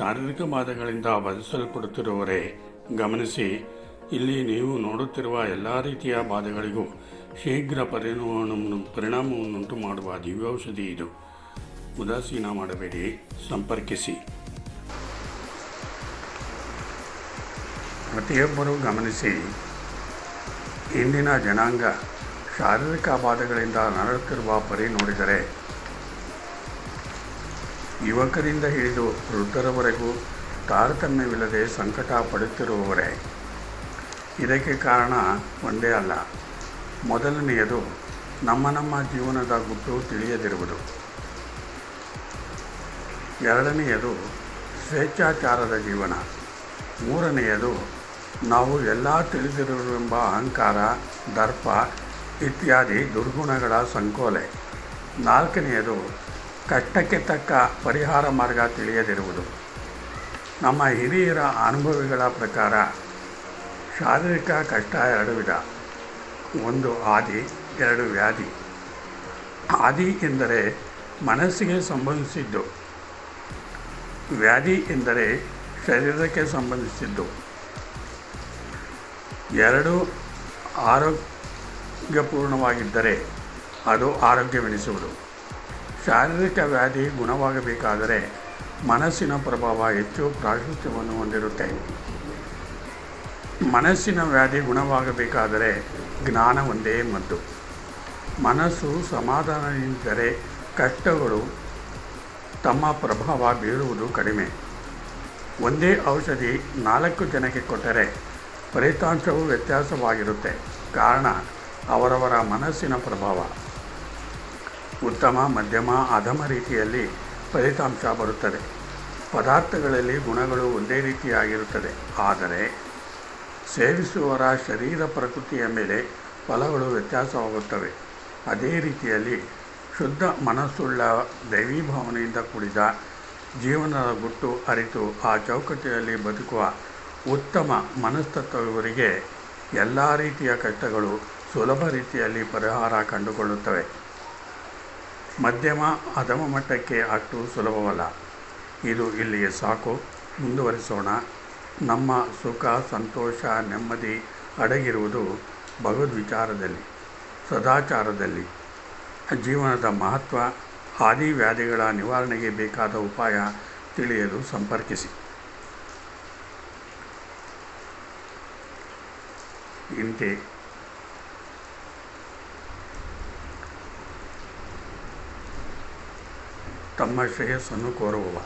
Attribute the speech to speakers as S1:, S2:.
S1: ಶಾರೀರಿಕ ಬಾಧೆಗಳಿಂದ ಬಾಧಿಸಲ್ಪಡುತ್ತಿರುವವರೇ, ಗಮನಿಸಿ, ಇಲ್ಲಿ ನೀವು ನೋಡುತ್ತಿರುವ ಎಲ್ಲ ರೀತಿಯ ಬಾಧೆಗಳಿಗೂ ಶೀಘ್ರ ಪರಿಣಾಮವನ್ನು, ಪರಿಣಾಮವನ್ನುಂಟು ಮಾಡುವ ದಿವ್ಯೌಷಧಿ ಇದು. ಉದಾಸೀನ ಮಾಡಬೇಡಿ, ಸಂಪರ್ಕಿಸಿ. ಪ್ರತಿಯೊಬ್ಬರೂ ಗಮನಿಸಿ, ಇಂದಿನ ಜನಾಂಗ ಶಾರೀರಿಕ ಬಾಧೆಗಳಿಂದ ನರಳುತ್ತಿರುವ ಪರಿ ನೋಡಿದರೆ ಯುವಕರಿಂದ ಹಿಡಿದು ವೃದ್ಧರವರೆಗೂ ತಾರತಮ್ಯವಿಲ್ಲದೆ ಸಂಕಟ ಪಡುತ್ತಿರುವವರೇ. ಇದಕ್ಕೆ ಕಾರಣ ಒಂದೇ ಅಲ್ಲ. ಮೊದಲನೆಯದು, ನಮ್ಮ ನಮ್ಮ ಜೀವನದ ಗುಟ್ಟು ತಿಳಿಯದಿರುವುದು. ಎರಡನೆಯದು, ಸ್ವೇಚ್ಛಾಚಾರದ ಜೀವನ. ಮೂರನೆಯದು, ನಾವು ಎಲ್ಲ ತಿಳಿದಿರುವೆಂಬ ಅಹಂಕಾರ, ದರ್ಪ ಇತ್ಯಾದಿ ದುರ್ಗುಣಗಳ ಸಂಕೋಲೆ. ನಾಲ್ಕನೆಯದು ಕಷ್ಟಕ್ಕೆ ತಕ್ಕ ಪರಿಹಾರ ಮಾರ್ಗ ತಿಳಿಯದಿರುವುದು. ನಮ್ಮ ಹಿರಿಯರ ಅನುಭವಿಗಳ ಪ್ರಕಾರ ಶಾರೀರಿಕ ಕಷ್ಟ ಎರಡು ವಿಧ. ಒಂದು ಆದಿ, ಎರಡು ವ್ಯಾಧಿ. ಆದಿ ಎಂದರೆ ಮನಸ್ಸಿಗೆ ಸಂಬಂಧಿಸಿದ್ದು. ವ್ಯಾಧಿ ಎಂದರೆ ಶರೀರಕ್ಕೆ ಸಂಬಂಧಿಸಿದ್ದು. ಎರಡು ಆರೋಗ್ಯಪೂರ್ಣವಾಗಿದ್ದರೆ ಅದು ಆರೋಗ್ಯವೆನಿಸುವುದು. ಶಾರೀರಿಕ ವ್ಯಾಧಿ ಗುಣವಾಗಬೇಕಾದರೆ ಮನಸ್ಸಿನ ಪ್ರಭಾವ ಹೆಚ್ಚು ಪ್ರಾಶಸ್ತ್ಯವನ್ನು ಹೊಂದಿರುತ್ತೆ. ಮನಸ್ಸಿನ ವ್ಯಾಧಿ ಗುಣವಾಗಬೇಕಾದರೆ ಜ್ಞಾನ ಒಂದೇ ಮದ್ದು. ಮನಸ್ಸು ಸಮಾಧಾನದಿಂದರೆ ಕಷ್ಟಗಳು ತಮ್ಮ ಪ್ರಭಾವ ಬೀರುವುದು ಕಡಿಮೆ. ಒಂದೇ ಔಷಧಿ ನಾಲ್ಕು ಜನಕ್ಕೆ ಕೊಟ್ಟರೆ ಫಲಿತಾಂಶವು ವ್ಯತ್ಯಾಸವಾಗಿರುತ್ತೆ. ಕಾರಣ ಅವರವರ ಮನಸ್ಸಿನ ಪ್ರಭಾವ. ಉತ್ತಮ, ಮಧ್ಯಮ ಅಧಮ ರೀತಿಯಲ್ಲಿ ಫಲಿತಾಂಶ ಬರುತ್ತದೆ. ಪದಾರ್ಥಗಳಲ್ಲಿ ಗುಣಗಳು ಒಂದೇ ರೀತಿಯಾಗಿರುತ್ತದೆ. ಆದರೆ ಸೇವಿಸುವವರ ಶರೀರ ಪ್ರಕೃತಿಯ ಮೇಲೆ ಫಲಗಳು ವ್ಯತ್ಯಾಸವಾಗುತ್ತವೆ. ಅದೇ ರೀತಿಯಲ್ಲಿ ಶುದ್ಧ ಮನಸ್ಸುಳ್ಳ ದೈವೀ ಭಾವನೆಯಿಂದ ಕೂಡಿದ ಜೀವನದ ಗುಟ್ಟು ಅರಿತು ಆ ಚೌಕಟ್ಟಿನಲ್ಲಿ ಬದುಕುವ ಉತ್ತಮ ಮನಸ್ತತ್ವವರಿಗೆ ಎಲ್ಲ ರೀತಿಯ ಕಷ್ಟಗಳು ಸುಲಭ ರೀತಿಯಲ್ಲಿ ಪರಿಹಾರ ಕಂಡುಕೊಳ್ಳುತ್ತವೆ. ಮಧ್ಯಮ ಅಧಮ ಮಟ್ಟಕ್ಕೆ ಅಷ್ಟು ಸುಲಭವಲ್ಲ. ಇದು ಇಲ್ಲಿಗೆ ಸಾಕು. ಮುಂದುವರಿಸೋಣ. ನಮ್ಮ ಸುಖ, ಸಂತೋಷ, ನೆಮ್ಮದಿ ಅಡಗಿರುವುದು ಭಗವದ್ವಿಚಾರದಲ್ಲಿ, ಸದಾಚಾರದಲ್ಲಿ. ಜೀವನದ ಮಹತ್ವ ಆದಿ ವ್ಯಾಧಿಗಳ ನಿವಾರಣೆಗೆ ಬೇಕಾದ ಉಪಾಯ ತಿಳಿಯಲು ಸಂಪರ್ಕಿಸಿ. ಇಂತೆ ತಮ್ಮ ಶ್ರೇಯಸ್ಸನ್ನು ಕೋರುವವ